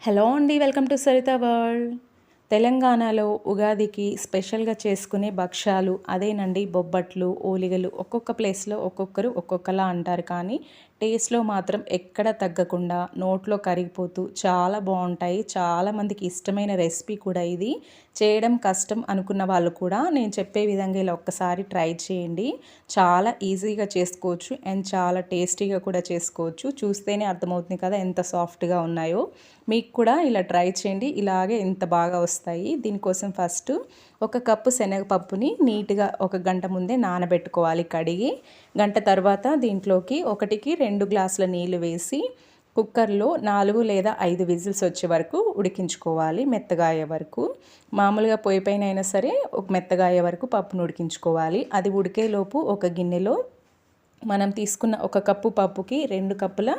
Hello అండి welcome to Saritha world. తెలంగాణలో ఉగాదికి స్పెషల్గా చేసుకునే భక్ష్యాలు అదేనండి బొబ్బట్లు ఓలిగలు ఒక్కొక్క ప్లేస్లో ఒక్కొక్కరు ఒక్కొక్కలా అంటారు. కానీ టేస్ట్లో మాత్రం ఎక్కడ తగ్గకుండా నోట్లో కరిగిపోతూ చాలా బాగుంటాయి. చాలామందికి ఇష్టమైన రెసిపీ కూడా ఇది. చేయడం కష్టం అనుకున్న వాళ్ళు కూడా నేను చెప్పే విధంగా ఇలా ఒక్కసారి ట్రై చేయండి. చాలా ఈజీగా చేసుకోవచ్చు అండ్ చాలా టేస్టీగా కూడా చేసుకోవచ్చు. చూస్తేనే అర్థమవుతుంది కదా ఎంత సాఫ్ట్గా ఉన్నాయో. మీకు కూడా ఇలా ట్రై చేయండి. ఇలాగే ఎంత బాగా వస్తాయి. దీనికోసం ఫస్ట్ ఒక కప్పు శనగపప్పుని నీట్గా ఒక గంట ముందే నానబెట్టుకోవాలి కడిగి. గంట తర్వాత దీంట్లోకి ఒకటికి రెండు రెండు గ్లాసుల నీళ్ళు వేసి కుక్కర్లో నాలుగు లేదా ఐదు విజిల్స్ వచ్చే వరకు ఉడికించుకోవాలి మెత్తగా అయ్యే వరకు. మామూలుగా పొయ్యి పైన అయినా సరే ఒక మెత్తగా అయ్యే వరకు పప్పును ఉడికించుకోవాలి. అది ఉడికేలోపు ఒక గిన్నెలో మనం తీసుకున్న ఒక కప్పు పప్పుకి రెండు కప్పుల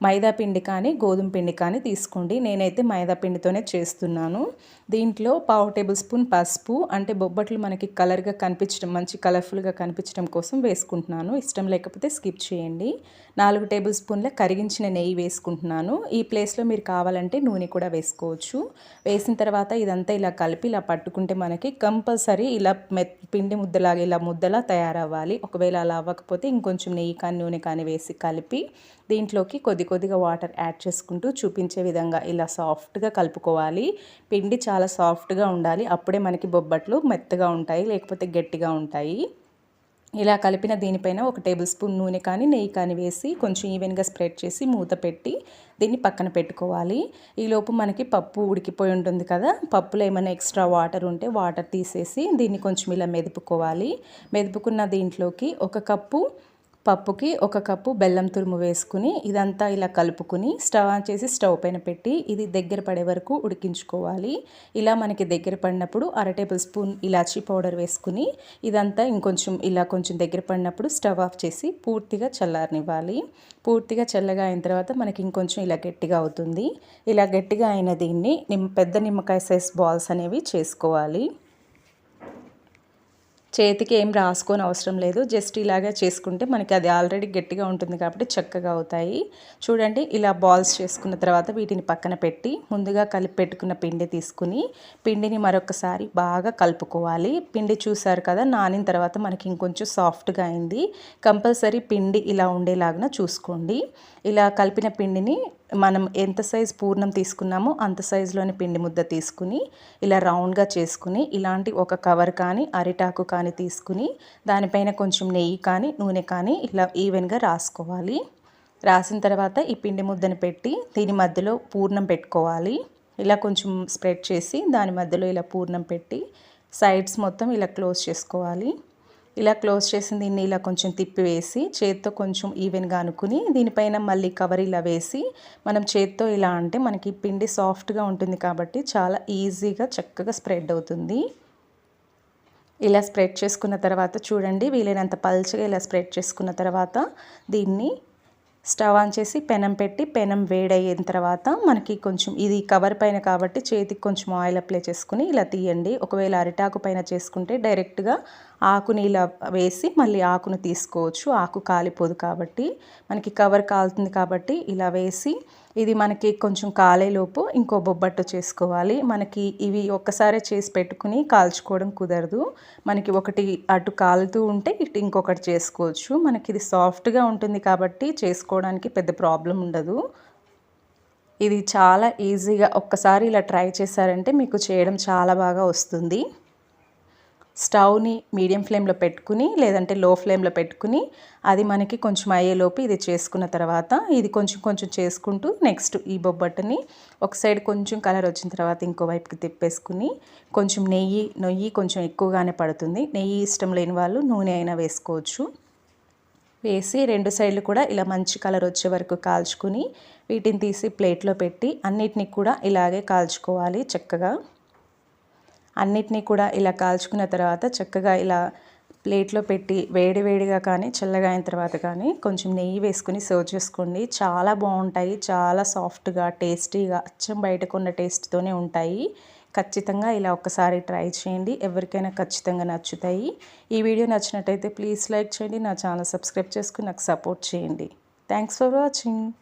మైదా పిండి కానీ గోధుమ పిండి కానీ తీసుకోండి. నేనైతే మైదా పిండితోనే చేస్తున్నాను. దీంట్లో పావు టేబుల్ స్పూన్ పసుపు అంటే బొబ్బట్లు మనకి కలర్గా కనిపించడం మంచి కలర్ఫుల్గా కనిపించడం కోసం వేసుకుంటున్నాను. ఇష్టం లేకపోతే స్కిప్ చేయండి. నాలుగు టేబుల్ స్పూన్ల కరిగించిన నెయ్యి వేసుకుంటున్నాను. ఈ ప్లేస్లో మీరు కావాలంటే నూనె కూడా వేసుకోవచ్చు. వేసిన తర్వాత ఇదంతా ఇలా కలిపి ఇలా పట్టుకుంటే మనకి కంపల్సరీ ఇలా మె పిండి ముద్దలాగా ఇలా ముద్దలా తయారవ్వాలి. ఒకవేళ అలా అవ్వకపోతే ఇంకొంచెం నెయ్యి కానీ నూనె కానీ వేసి కలిపి దీంట్లోకి కొద్ది కొద్దిగా వాటర్ యాడ్ చేసుకుంటూ చూపించే విధంగా ఇలా సాఫ్ట్గా కలుపుకోవాలి. పిండి చాలా సాఫ్ట్గా ఉండాలి. అప్పుడే మనకి బొబ్బట్లు మెత్తగా ఉంటాయి లేకపోతే గట్టిగా ఉంటాయి. ఇలా కలిపిన దీనిపైన ఒక టేబుల్ స్పూన్ నూనె కానీ నెయ్యి కానీ వేసి కొంచెం ఈవెన్గా స్ప్రెడ్ చేసి మూత పెట్టి దీన్ని పక్కన పెట్టుకోవాలి. ఈలోపు మనకి పప్పు ఉడికిపోయి ఉంటుంది కదా పప్పులో ఏమైనా ఎక్స్ట్రా వాటర్ ఉంటే వాటర్ తీసేసి దీన్ని కొంచెం ఇలా మెదుపుకోవాలి. మెదుపుకున్న దీంట్లోకి ఒక కప్పు పప్పుకి ఒక కప్పు బెల్లం తురుము వేసుకుని ఇదంతా ఇలా కలుపుకుని స్టవ్ ఆన్ చేసి స్టవ్ పైన పెట్టి ఇది దగ్గర పడే వరకు ఉడికించుకోవాలి. ఇలా మనకి దగ్గర పడినప్పుడు అర టేబుల్ స్పూన్ ఇలాచీ పౌడర్ వేసుకుని ఇదంతా ఇంకొంచెం ఇలా కొంచెం దగ్గర పడినప్పుడు స్టవ్ ఆఫ్ చేసి పూర్తిగా చల్లారనివ్వాలి. పూర్తిగా చల్లగా అయిన తర్వాత మనకి ఇంకొంచెం ఇలా గట్టిగా అవుతుంది. ఇలా గట్టిగా అయిన దీన్ని నిమ్ పెద్ద నిమ్మకాయ సైజ్ బాల్స్ అనేవి చేసుకోవాలి. చేతికి ఏం రాసుకొని అవసరం లేదు. జస్ట్ ఇలాగా చేసుకుంటే మనకి అది ఆల్రెడీ గట్టిగా ఉంటుంది కాబట్టి చక్కగా అవుతాయి. చూడండి ఇలా బాల్స్ చేసుకున్న తర్వాత వీటిని పక్కన పెట్టి ముందుగా కలిపి పెట్టుకున్న పిండి తీసుకుని పిండిని మరొకసారి బాగా కలుపుకోవాలి. పిండి చూసారు కదా నానిన తర్వాత మనకి ఇంకొంచెం సాఫ్ట్గా అయింది. కంపల్సరీ పిండి ఇలా ఉండేలాగా చూసుకోండి. ఇలా కలిపిన పిండిని మనం ఎంత సైజ్ పూర్ణం తీసుకున్నామో అంత సైజులోని పిండి ముద్ద తీసుకుని ఇలా రౌండ్గా చేసుకుని ఇలాంటి ఒక కవర్ కానీ అరిటాకు కానీ తీసుకుని దానిపైన కొంచెం నెయ్యి కానీ నూనె కానీ ఇలా ఈవెన్గా రాసుకోవాలి. రాసిన తర్వాత ఈ పిండి ముద్దను పెట్టి దీని మధ్యలో పూర్ణం పెట్టుకోవాలి. ఇలా కొంచెం స్ప్రెడ్ చేసి దాని మధ్యలో ఇలా పూర్ణం పెట్టి సైడ్స్ మొత్తం ఇలా క్లోజ్ చేసుకోవాలి. ఇలా క్లోజ్ చేసిన దీన్ని ఇలా కొంచెం తిప్పి వేసి చేత్తో కొంచెం ఈవెన్గా అనుకుని దీనిపైన మళ్ళీ కవర్ ఇలా వేసి మనం చేత్తో ఇలా అంటే మనకి పిండి సాఫ్ట్గా ఉంటుంది కాబట్టి చాలా ఈజీగా చక్కగా స్ప్రెడ్ అవుతుంది. ఇలా స్ప్రెడ్ చేసుకున్న తర్వాత చూడండి వీలైనంత పల్చగా ఇలా స్ప్రెడ్ చేసుకున్న తర్వాత దీన్ని స్టవ్ ఆన్ చేసి పెనం పెట్టి పెనం వేడయిన తర్వాత మనకి కొంచెం ఇది కవర్ పైన కాబట్టి చేతికి కొంచెం ఆయిల్ అప్లై చేసుకుని ఇలా తీయండి. ఒకవేళ అరిటాకు పైన చేసుకుంటే డైరెక్ట్గా ఆకుని ఇలా వేసి మళ్ళీ ఆకును తీసుకోవచ్చు. ఆకు కాలిపోదు కాబట్టి మనకి కవర్ కాలుతుంది కాబట్టి ఇలా వేసి ఇది మనకి కొంచెం కాలేలోపు ఇంకో బొబ్బట్టు చేసుకోవాలి. మనకి ఇవి ఒక్కసారే చేసి పెట్టుకుని కాల్చుకోవడం కుదరదు. మనకి ఒకటి అటు కాలుతూ ఉంటే ఇటు ఇంకొకటి చేసుకోవచ్చు. మనకి ఇది సాఫ్ట్గా ఉంటుంది కాబట్టి చేసుకోవడానికి పెద్ద ప్రాబ్లం ఉండదు. ఇది చాలా ఈజీగా ఒక్కసారి ఇలా ట్రై చేశారంటే మీకు చేయడం చాలా బాగా వస్తుంది. స్టవ్ని మీడియం ఫ్లేమ్లో పెట్టుకుని లేదంటే లో ఫ్లేమ్లో పెట్టుకుని అది మనకి కొంచెం అయ్యేలోపు ఇది చేసుకున్న తర్వాత ఇది కొంచెం కొంచెం చేసుకుంటూ నెక్స్ట్ ఈ బొబ్బట్టుని ఒక సైడ్ కొంచెం కలర్ వచ్చిన తర్వాత ఇంకో వైపుకి తిప్పేసుకుని కొంచెం నెయ్యి నెయ్యి కొంచెం ఎక్కువగానే పడుతుంది. నెయ్యి ఇష్టం లేని వాళ్ళు నూనె అయినా వేసుకోవచ్చు. వేసి రెండు సైడ్లు కూడా ఇలా మంచి కలర్ వచ్చే వరకు కాల్చుకుని వీటిని తీసి ప్లేట్లో పెట్టి అన్నిటినీ కూడా ఇలాగే కాల్చుకోవాలి చక్కగా. అన్నిటినీ కూడా ఇలా కాల్చుకున్న తర్వాత చక్కగా ఇలా ప్లేట్లో పెట్టి వేడి వేడిగా కానీ చల్లగా అయిన తర్వాత కానీ కొంచెం నెయ్యి వేసుకుని సర్వ్ చేసుకోండి. చాలా బాగుంటాయి. చాలా సాఫ్ట్గా టేస్టీగా అచ్చం బయటకు ఉన్న టేస్ట్తోనే ఉంటాయి. ఖచ్చితంగా ఇలా ఒక్కసారి ట్రై చేయండి. ఎవరికైనా ఖచ్చితంగా నచ్చుతాయి. ఈ వీడియో నచ్చినట్టయితే ప్లీజ్ లైక్ చేయండి. నా ఛానల్ సబ్స్క్రైబ్ చేసుకుని నాకు సపోర్ట్ చేయండి. Thanks for watching.